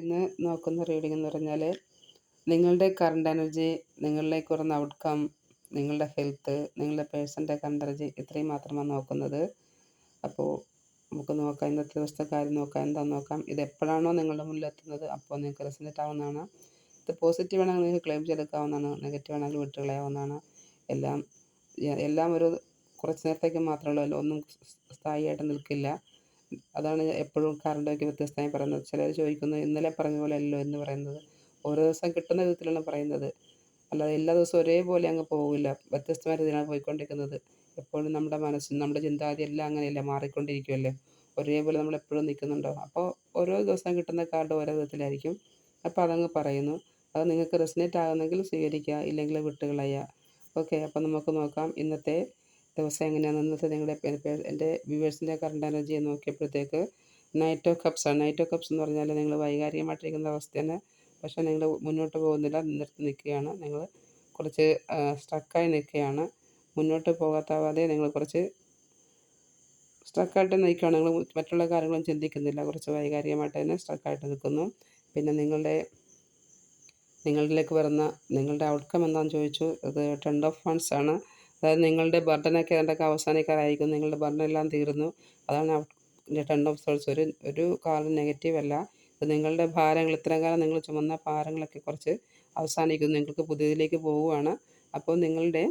ഇന്ന് നോക്കുന്ന റീഡിംഗ് എന്ന് പറഞ്ഞാൽ നിങ്ങളുടെ കറണ്ട് എനർജി നിങ്ങളിലേക്ക് വരുന്ന ഔട്ട്കം നിങ്ങളുടെ ഹെൽത്ത് നിങ്ങളുടെ പേഴ്സന്റെ കറണ്ട് എനർജി ഇത്രയും മാത്രമാണ് നോക്കുന്നത്. അപ്പോൾ നമുക്ക് നോക്കാം ഇന്നത്തെ ദിവസത്തെ കാര്യം നോക്കാം എന്താണെന്ന് നോക്കാം ഇത് എപ്പോഴാണോ നിങ്ങളുടെ മുന്നിൽ എത്തുന്നത് അപ്പോൾ നിങ്ങൾക്ക് റെസിഡന്റ് ആവുന്നതാണ്. ഇത് പോസിറ്റീവ് ആണെങ്കിൽ നിങ്ങൾക്ക് ക്ലെയിം ചെയ്തെടുക്കാവുന്നതാണ് നെഗറ്റീവ് ആണെങ്കിൽ വിട്ടുകളയാവുന്നതാണ്. എല്ലാം എല്ലാം ഒരു കുറച്ച് നേരത്തേക്ക് മാത്രമേ ഉള്ളൂ ഒന്നും സ്ഥായിയായിട്ട് നിൽക്കില്ല. അതാണ് എപ്പോഴും കാറിന്റെയൊക്കെ വ്യത്യസ്തമായി പറയുന്നത്. ചിലർ ചോദിക്കുന്നു ഇന്നലെ പറഞ്ഞ പോലെ അല്ലോ എന്ന് പറയുന്നത്. ഓരോ ദിവസം കിട്ടുന്ന വിധത്തിലാണ് പറയുന്നത്. അല്ലാതെ എല്ലാ ദിവസവും ഒരേപോലെ അങ്ങ് പോകില്ല വ്യത്യസ്തമായ രീതിയിലാണ് പോയിക്കൊണ്ടിരിക്കുന്നത്. എപ്പോഴും നമ്മുടെ മനസ്സും നമ്മുടെ ചിന്താഗതി എല്ലാം അങ്ങനെയല്ല മാറിക്കൊണ്ടിരിക്കുമല്ലേ ഒരേപോലെ നമ്മൾ എപ്പോഴും നിൽക്കുന്നുണ്ടോ? അപ്പോൾ ഓരോ ദിവസം കിട്ടുന്ന കാർഡ് ഓരോ വിധത്തിലായിരിക്കും. അപ്പോൾ അതങ്ങ് പറയുന്നു. അത് നിങ്ങൾക്ക് റെസിനേറ്റ് ആകുന്നെങ്കിൽ സ്വീകരിക്കുക ഇല്ലെങ്കിൽ വിട്ടുകളയുക. ഓക്കെ അപ്പോൾ നമുക്ക് നോക്കാം. ഇന്നത്തെ ദിവസം എങ്ങനെയാണെന്നത് നിങ്ങളുടെ എന്റെ വ്യൂവേഴ്സിന്റെ കറണ്ട് എനർജി നോക്കിയപ്പോഴത്തേക്ക് നൈറ്റ് ഓഫ് കപ്സ് ആണ്. നൈറ്റ് ഓഫ് കപ്സ് എന്ന് പറഞ്ഞാൽ നിങ്ങൾ വൈകാരികമായിട്ടിരിക്കുന്ന അവസ്ഥയാണ്. പക്ഷേ നിങ്ങൾ മുന്നോട്ട് പോകുന്നില്ല നിർത്തി നിൽക്കുകയാണ്. നിങ്ങൾ കുറച്ച് സ്ട്രക്കായി നിൽക്കുകയാണ്. മുന്നോട്ട് പോകാത്താവാതെ നിങ്ങൾ കുറച്ച് സ്ട്രക്കായിട്ട് നിൽക്കുകയാണ്. നിങ്ങൾ മറ്റുള്ള കാര്യങ്ങളും ചിന്തിക്കുന്നില്ല. കുറച്ച് വൈകാരികമായിട്ട് തന്നെ സ്ട്രക്കായിട്ട് നിൽക്കുന്നു. പിന്നെ നിങ്ങളുടെ നിങ്ങളിലേക്ക് വരുന്ന നിങ്ങളുടെ ഔട്ട്കം എന്താണെന്ന് ചോദിച്ചു. അത് ടെൻ ഓഫ് ഫണ്ട്സ് ആണ്. അതായത് നിങ്ങളുടെ ബർഡനൊക്കെ അതിന്റെയൊക്കെ അവസാനിക്കാറായിരിക്കും. നിങ്ങളുടെ ബർഡനെല്ലാം തീർന്നു. അതാണ് ടെൺ ഓഫ് സോൾസ് ഒരു ഒരു കാലം നെഗറ്റീവ് അല്ല. നിങ്ങളുടെ ഭാരങ്ങൾ ഇത്രയും കാലം നിങ്ങൾ ചുമന്ന ഭാരങ്ങളൊക്കെ കുറച്ച് അവസാനിക്കുന്നു. നിങ്ങൾക്ക് പുതിയതിലേക്ക് പോവുകയാണ്. അപ്പോൾ നിങ്ങളുടെ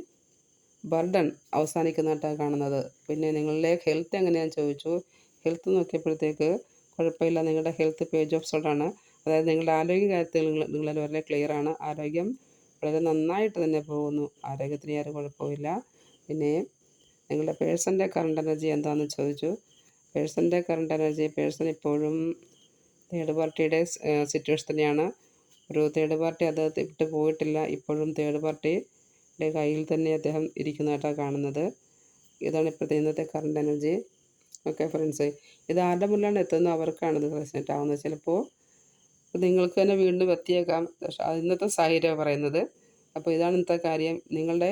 ബർഡൻ അവസാനിക്കുന്നതായിട്ടാണ് കാണുന്നത്. പിന്നെ നിങ്ങളുടെ ഹെൽത്ത് എങ്ങനെയാണെന്ന് ചോദിച്ചു. ഹെൽത്ത് നോക്കിയപ്പോഴത്തേക്ക് കുഴപ്പമില്ല. നിങ്ങളുടെ ഹെൽത്ത് പേജ് ഓഫ് സോൾട്ടാണ് അതായത് നിങ്ങളുടെ ആരോഗ്യ കാര്യത്തിൽ നിങ്ങൾ നിങ്ങൾ വളരെ ക്ലിയർ ആണ്. ആരോഗ്യം വളരെ നന്നായിട്ട് തന്നെ പോകുന്നു. ആരോഗ്യത്തിന് യാതൊരു കുഴപ്പമില്ല പിന്നെ നിങ്ങളുടെ പേഴ്സന്റെ കറണ്ട് എനർജി എന്താണെന്ന് ചോദിച്ചു. പേഴ്സന്റെ കറണ്ട് എനർജി പേഴ്സൺ ഇപ്പോഴും തേർഡ് പാർട്ടിയുടെ സിറ്റുവേഷൻ തന്നെയാണ്. ഒരു തേർഡ് പാർട്ടി അത് വിട്ട് പോയിട്ടില്ല. ഇപ്പോഴും തേർഡ് പാർട്ടിയുടെ കയ്യിൽ തന്നെ അദ്ദേഹം ഇരിക്കുന്നതായിട്ടാണ് കാണുന്നത്. ഇതാണ് ഇപ്പോഴത്തെ ഇന്നത്തെ കറണ്ട് എനർജി. ഓക്കെ ഫ്രണ്ട്സ് ഇത് ആരുടെ മുന്നിലാണ് എത്തുന്നത്? അവർക്കാണ് ഇത് ആവുന്നത്. ചിലപ്പോൾ നിങ്ങൾക്ക് തന്നെ വീണ്ടും എത്തിയേക്കാം. ഇന്നത്തെ സാഹചര്യമാണ് പറയുന്നത്. അപ്പോൾ ഇതാണ് ഇന്നത്തെ കാര്യം. നിങ്ങളുടെ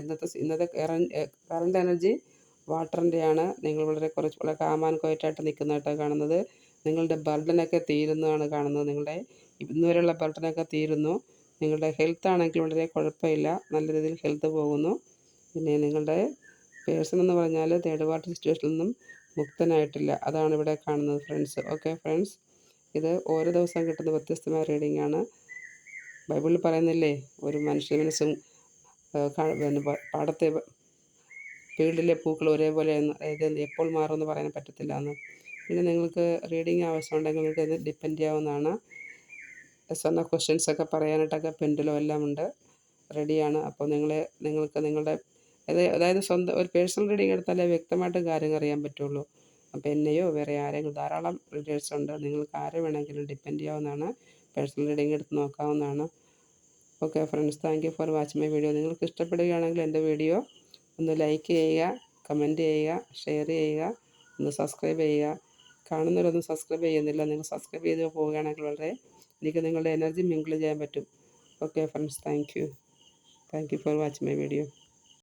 ഇന്നത്തെ ഇന്നത്തെ കറണ്ട് എനർജി വാട്ടറിന്റെയാണ് നിങ്ങൾ വളരെ കുറച്ച് വളരെ കാമാൻ കോയറ്റായിട്ട് നിൽക്കുന്നതായിട്ടാണ് കാണുന്നത്. നിങ്ങളുടെ ബർഡനൊക്കെ തീരുന്നതാണ് കാണുന്നത്. നിങ്ങളുടെ ഇന്നുവരെയുള്ള ബർഡനൊക്കെ തീരുന്നു. നിങ്ങളുടെ ഹെൽത്ത് ആണെങ്കിൽ വളരെ കുഴപ്പമില്ല. നല്ല രീതിയിൽ ഹെൽത്ത് പോകുന്നു. പിന്നെ നിങ്ങളുടെ പേഴ്സൺ എന്ന് പറഞ്ഞാൽ തേർഡ് പാർട്ടി സിറ്റുവേഷനിൽ നിന്നും മുക്തനായിട്ടില്ല. അതാണ് ഇവിടെ കാണുന്നത് ഫ്രണ്ട്സ് ഓക്കെ ഫ്രണ്ട്സ് ഇത് ഓരോ ദിവസം കിട്ടുന്ന വ്യത്യസ്തമായ റീഡിംഗ് ആണ്. ബൈബിളിൽ പറയുന്നില്ലേ ഒരു മനുഷ്യ മനസ്സും പാടത്തെ ഫീൽഡിലെ പൂക്കൾ ഒരേപോലെ ഇത് എപ്പോൾ മാറുമെന്ന് പറയാൻ പറ്റത്തില്ല എന്ന്. പിന്നെ നിങ്ങൾക്ക് റീഡിങ് ആവശ്യമുണ്ടെങ്കിൽ നിങ്ങൾക്ക് ഇത് ഡിപ്പെൻഡ് ചെയ്യാവുന്നതാണ്. എന്ന ക്വസ്റ്റ്യൻസ് ഒക്കെ പറയാനായിട്ടൊക്കെ പെൻഡിലോ എല്ലാം ഉണ്ട്. റെഡിയാണ് അപ്പോൾ നിങ്ങളെ നിങ്ങൾക്ക് നിങ്ങളുടെ അതായത് സ്വന്തം ഒരു പേഴ്സണൽ റീഡിങ് എടുത്താലേ വ്യക്തമായിട്ട് കാര്യങ്ങൾ അറിയാൻ പറ്റുള്ളൂ. അപ്പോൾ എന്നെയോ വേറെ ആരെങ്കിലും ധാരാളം റീഡേഴ്സ് ഉണ്ട്. നിങ്ങൾക്ക് ആരെ വേണമെങ്കിലും ഡിപ്പെൻഡ് ചെയ്യാവുന്നതാണ്. പേഴ്സണൽ റീഡിങ് എടുത്ത് നോക്കാവുന്നതാണ്. Okay friends thank you for watch my video നിങ്ങൾക്ക് ഇഷ്ടപ്പെടുകയാണെങ്കിൽ എന്റെ വീഡിയോ ഒന്ന് ലൈക്ക് ചെയ്യുക കമന്റ് ചെയ്യുക ഷെയർ ചെയ്യുക ഒന്ന് സബ്സ്ക്രൈബ് ചെയ്യുക. കാണുന്നവരൊന്നും സബ്സ്ക്രൈബ് ചെയ്യുന്നില്ല. നിങ്ങൾ സബ്സ്ക്രൈബ് ചെയ്ത് പോവുകയാണെങ്കിൽ വളരെ എനിക്ക് നിങ്ങളുടെ എനർജി മിങ്കിൾ ചെയ്യാൻ പറ്റും. Okay friends thank you thank you for watching my video